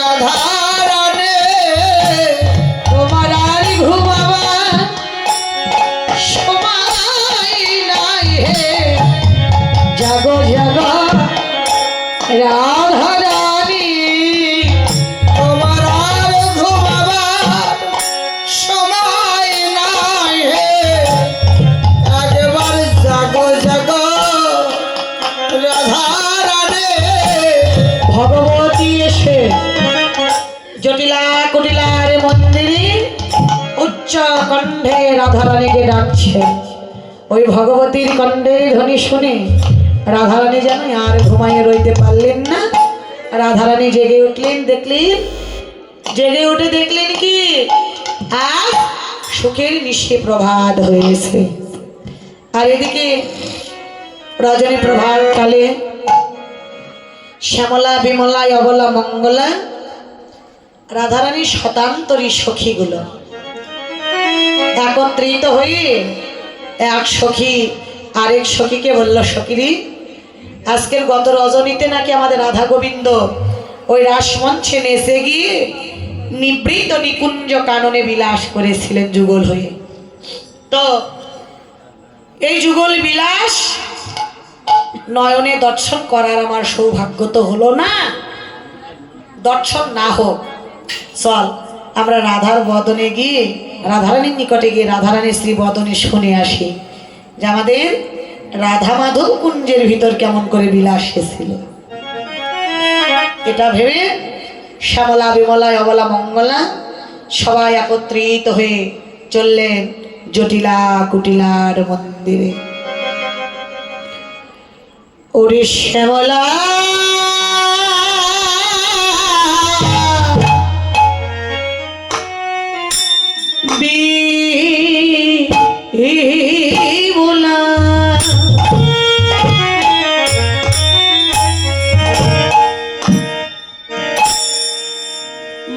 রাধারানে তোমার আর ঘুমাবার সময় নাই হে। জাগো জাগো রাধা ভগবতী এসে জটিলা কুটিলার মন্দিরে উচ্চ কণ্ঠে রাধারানীকে ডাকছে। ওই ভগবতীর কণ্ঠের ধ্বনি শুনে রাধারানী যেন আর ঘুমাইয়ে রইতে পারলেন না। রাধারানী জেগে উঠলেন, দেখলেন, জেগে উঠে দেখলেন কি? আজ সুখের নিশে প্রভাত হয়েছে আর এদিকে রজনী প্রভাত কালে শ্যামলা, বিমলা, অবলা, মঙ্গলা রাধারানীর শতান্তরী সখীগুলো। একত্রিত হয়ে এক সখী আরেক সখীকে বলল সখীরি আজকের গত রজনীতে নাকি আমাদের রাধা গোবিন্দ ওই রাসমঞ্চে নেচে গিয়ে নিবৃত নিকুঞ্জ কাননে বিলাস করেছিলেন যুগল হয়ে। তো এই যুগল বিলাস নয়নে দর্শন করার আমার সৌভাগ্য তো হলো না। দর্শন না হোক চল, আমরা রাধার বদনে গিয়ে, রাধারানীর নিকটে গিয়ে রাধারানীর শ্রী বদনে শুনে আসি, যে আমাদের রাধা মাধব কুঞ্জের ভিতর কেমন করে বিলাস এসেছিল। এটা ভেবে শ্যামলা বিমলা অবলা, মঙ্গলা সবাই একত্রিত হয়ে চললেন জটিলা কুটিলার মন্দিরে। ওরে শ্যামলা!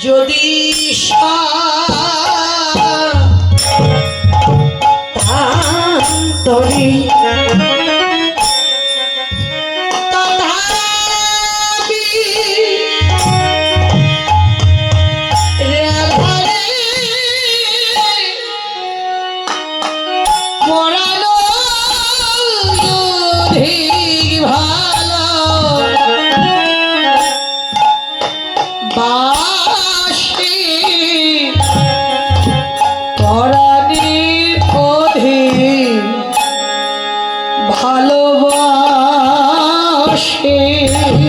যদি তরি ভালোবাসে আরে